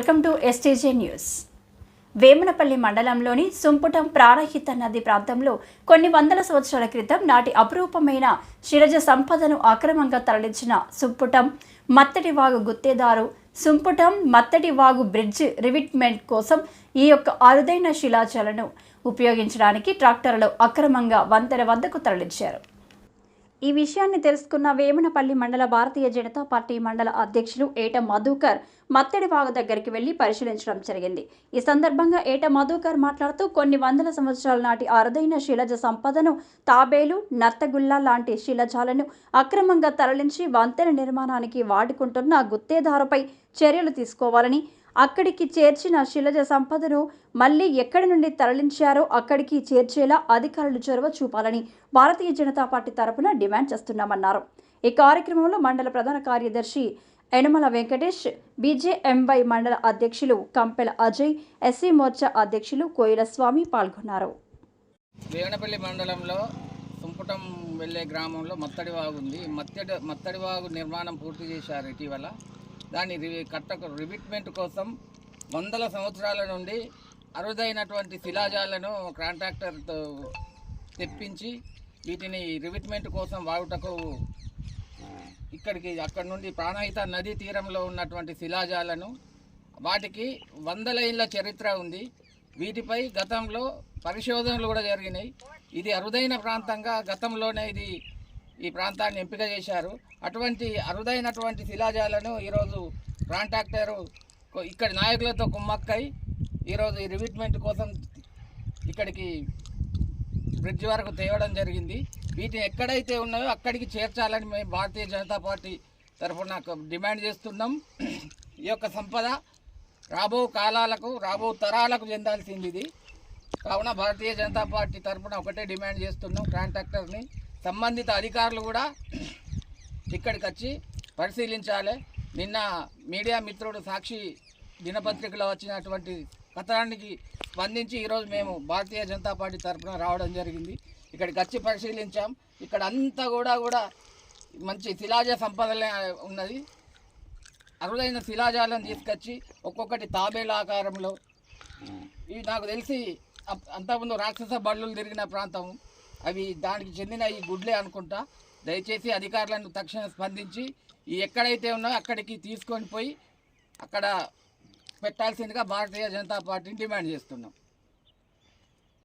Welcome to STJ news. Vemanapalli మండలంలోని సుంపుటం ప్రాణహిత నది ప్రాంతంలో కొన్ని వందల సంవత్సరాల క్రితం నాటి అపురూపమైన శిరజ సంపదను అక్రమంగా తరలించిన సుంపుటం మత్తటి వాగు గుత్తేదారు సుంపుటం మత్తటి వాగు బ్రిడ్జ్ రివిట్మెంట్ కోసం ఈ యొక్క అరుదైన శిలాజాలను ఉపయోగించడానికి ట్రాక్టర్లు అక్రమంగా వంతెన వద్దకు తరలించారు. ఈ విషయాన్ని తెలుసుకున్న వేమనపల్లి మండల భారతీయ జనతా పార్టీ మండల అధ్యక్షులు ఏట మధుకర్ మత్తడి వాగు దగ్గరికి వెళ్ళి పరిశీలించడం జరిగింది. ఈ సందర్భంగా ఏట మధుకర్ మాట్లాడుతూ కొన్ని వందల సంవత్సరాల నాటి అరుదైన శిలజ సంపదను తాబేలు నత్తగుల్ల లాంటి శిలజాలను అక్రమంగా తరలించి వంతెన నిర్మాణానికి వాడుకుంటున్న గుత్తేదారుపై చర్యలు తీసుకోవాలని అక్కడికి చేర్చిన శిలజ సంపదను మళ్ళీ ఎక్కడి నుండి తరలించారో అక్కడికి చేర్చేలా అధికారులు చొరవ చూపాలని భారతీయ జనతా పార్టీ తరపున డిమాండ్ చేస్తున్నామన్నారు. ఈ కార్యక్రమంలో మండల ప్రధాన కార్యదర్శి యనమల వెంకటేష్ బీజేఎంవై మండల అధ్యక్షులు కంపెల అజయ్ ఎస్సీ మోర్చా అధ్యక్షులు కోయిల స్వామి పాల్గొన్నారు. వేగనపల్లి మండలంలో సుంపుటం వెళ్ళే గ్రామంలో మత్తడి వాగు ఉంది. మత్తడి మత్తడి వాగు నిర్మాణం పూర్తి చేశారు ఇటీవల. దాని కట్ట కట్టకు రివిట్మెంట్ కోసం వందల సంవత్సరాల నుండి అరుదైనటువంటి శిలాజాలను కాంట్రాక్టర్తో తెప్పించి వీటిని రివిట్మెంట్ కోసం వాడుటకు ఇక్కడికి అక్కడ నుండి ప్రాణహిత నదీ తీరంలో ఉన్నటువంటి శిలాజాలను వాటికి వందల ఏళ్ళ చరిత్ర ఉంది. వీటిపై గతంలో పరిశోధనలు కూడా జరిగినాయి. ఇది అరుదైన ప్రాంతంగా గతంలోనే ఇది ఈ ప్రాంతాన్ని ఎంపిక చేశారు. అటువంటి అరుదైనటువంటి శిలాజాలను ఈరోజు కాంట్రాక్టరు ఇక్కడి నాయకులతో కుమ్మక్కై ఈరోజు ఈ రివిట్మెంట్ కోసం ఇక్కడికి బ్రిడ్జ్ వరకు తేవడం జరిగింది. వీటిని ఎక్కడైతే ఉన్నాయో అక్కడికి చేర్చాలని మేము భారతీయ జనతా పార్టీ తరఫున డిమాండ్ చేస్తున్నాం. ఈ యొక్క సంపద రాబో కాలాలకు రాబో తరాలకు చెందాల్సింది ఇది. కావున భారతీయ జనతా పార్టీ తరఫున ఒకటే డిమాండ్ చేస్తున్నాం కాంట్రాక్టర్ని సంబంధిత అధికారులు కూడా ఇక్కడికి వచ్చి పరిశీలించాలి. నిన్న మీడియా మిత్రుడు సాక్షి దినపత్రికలో వచ్చినటువంటి కథనానికి స్పందించి ఈరోజు మేము భారతీయ జనతా పార్టీ తరఫున రావడం జరిగింది. ఇక్కడికి వచ్చి పరిశీలించాం. ఇక్కడ అంతా కూడా కూడా మంచి శిలాజ సంపదలే ఉన్నది. అరుదైన శిలాజాలను తీసుకొచ్చి ఒక్కొక్కటి తాబేల ఆకారంలో. ఇవి నాకు తెలిసి అప్- అంతకుముందు రాక్షస బళ్ళు తిరిగిన ప్రాంతం. అవి దానికి చెందిన ఈ గుడ్లే అనుకుంటా. దయచేసి అధికారులను తక్షణ స్పందించి ఈ ఎక్కడైతే ఉన్నాయో అక్కడికి తీసుకొని పోయి అక్కడ పెట్టాల్సిందిగా భారతీయ జనతా పార్టీని డిమాండ్ చేస్తున్నాం.